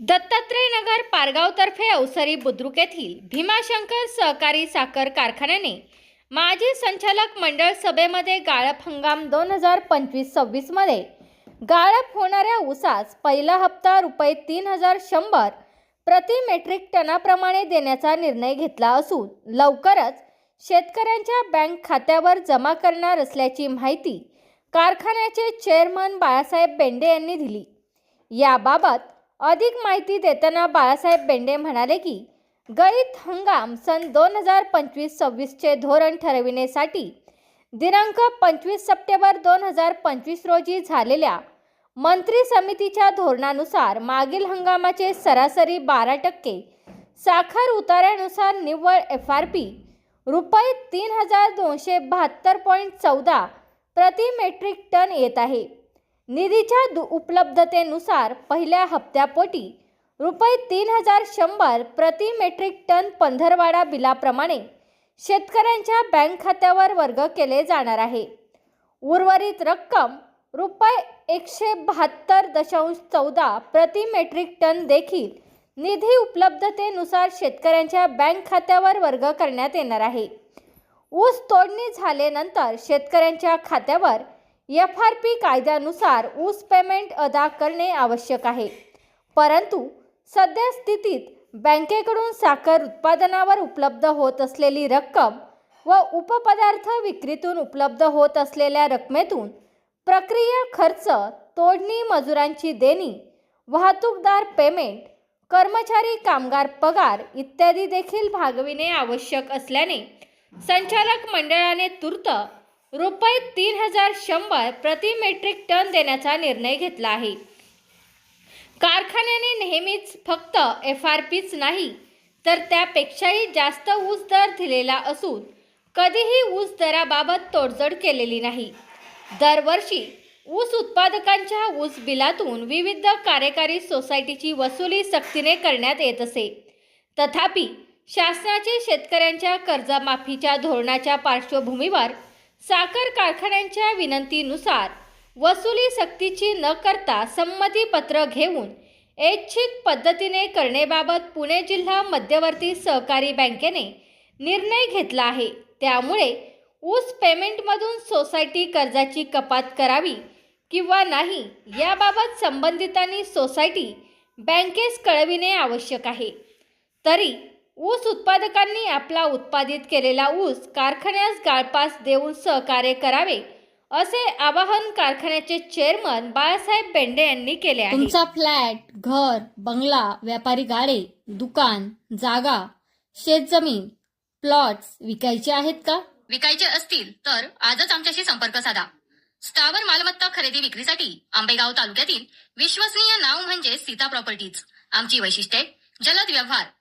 दत्तात्रय नगर पारगावतर्फे अवसरी बुद्रुक येथील भीमाशंकर सहकारी साखर कारखान्याने माजी संचालक मंडळ सभेमध्ये गाळप हंगाम दोन हजार पंचवीस सव्वीसमध्ये गाळप होणाऱ्या ऊसास पहिला हप्ता रुपये तीन हजार शंभर प्रति मेट्रिक टनाप्रमाणे देण्याचा निर्णय घेतला असून लवकरच शेतकऱ्यांच्या बँक खात्यावर जमा करणार असल्याची माहिती कारखान्याचे चेअरमन बाळासाहेब बेंडे यांनी दिली. याबाबत अधिक माहिती देताना बाळासाहेब बेंडे म्हणाले की गळीत हंगाम सन दोन हजार पंचवीस सव्वीसचे धोरण ठरविण्यासाठी दिनांक पंचवीस सप्टेंबर दोन हजार पंचवीस रोजी झालेल्या मंत्री समितीच्या धोरणानुसार मागील हंगामाचे सरासरी बारा टक्के साखर उतारानुसार निव्वळ एफ आर पी रुपये तीन हजार दोनशे बहात्तर पॉईंट चौदा प्रति मेट्रिक टन येत आहे. निधीच्या दु उपलब्धतेनुसार पहिल्या हप्त्यापोटी रुपये तीन हजार शंभर प्रति मेट्रिक टन पंधरवाडा बिलाप्रमाणे शेतकऱ्यांच्या बँक खात्यावर वर्ग केले जाणार आहे. उर्वरित रक्कम रुपये एकशे बहात्तर दशांश चौदा प्रति मेट्रिक टन देखील निधी उपलब्धतेनुसार शेतकऱ्यांच्या बँक खात्यावर वर्ग करण्यात येणार आहे. ऊस तोडणी झाल्यानंतर शेतकऱ्यांच्या खात्यावर एफ आर पी कायद्यानुसार ऊस पेमेंट अदा करणे आवश्यक आहे. परंतु सध्या स्थितीत बँकेकडून साखर उत्पादनावर उपलब्ध होत असलेली रक्कम व उपपदार्थ विक्रीतून उपलब्ध होत असलेल्या रकमेतून प्रक्रिया खर्च तोडणी मजुरांची देणी वाहतूकदार पेमेंट कर्मचारी कामगार पगार इत्यादी देखील भागविणे आवश्यक असल्याने संचालक मंडळाने तूर्त रुपये तीन हजार शंभर प्रति मेट्रिक टन देण्याचा निर्णय घेतला आहे. कारखान्याने नेहमीच फक्त एफ आर पीच नाही तर त्यापेक्षाही जास्त ऊस दर दिलेला असून कधीही ऊस दराबाबत तोडजोड केलेली नाही. दरवर्षी ऊस उत्पादकांच्या ऊस बिलातून विविध कार्यकारी सोसायटीची वसुली सक्तीने करण्यात येत असे. तथापि शासनाचे शेतकऱ्यांच्या कर्जमाफीच्या धोरणाच्या पार्श्वभूमीवर साखर कारखान्यांच्या विनंतीनुसार वसुली सक्तीची न करता संमतीपत्र घेऊन ऐच्छिक पद्धतीने करण्याबाबत पुणे जिल्हा मध्यवर्ती सहकारी बँकेने निर्णय घेतला आहे. त्यामुळे ऊस पेमेंटमधून सोसायटी कर्जाची कपात करावी किंवा नाही याबाबत संबंधितांनी सोसायटी बँकेस कळविणे आवश्यक आहे. तरी ऊस उत्पादकांनी आपला उत्पादित केलेला ऊस कारखान्यास गाळपास देऊन सहकार्य करावे असे आवाहन कारखान्याचे चेअरमन बाळासाहेब बेंडे यांनी केले आहे. तुमचा फ्लॅट घर बंगला व्यापारी गाडे दुकान जागा शेतजमीन प्लॉट्स विकायचे आहेत का? विकायचे असतील तर आजच आमच्याशी संपर्क साधा. स्थावर मालमत्ता खरेदी विक्रीसाठी आंबेगाव तालुक्यातील विश्वसनीय नाव म्हणजे सीता प्रॉपर्टीज. आमची वैशिष्ट्ये जलद व्यवहार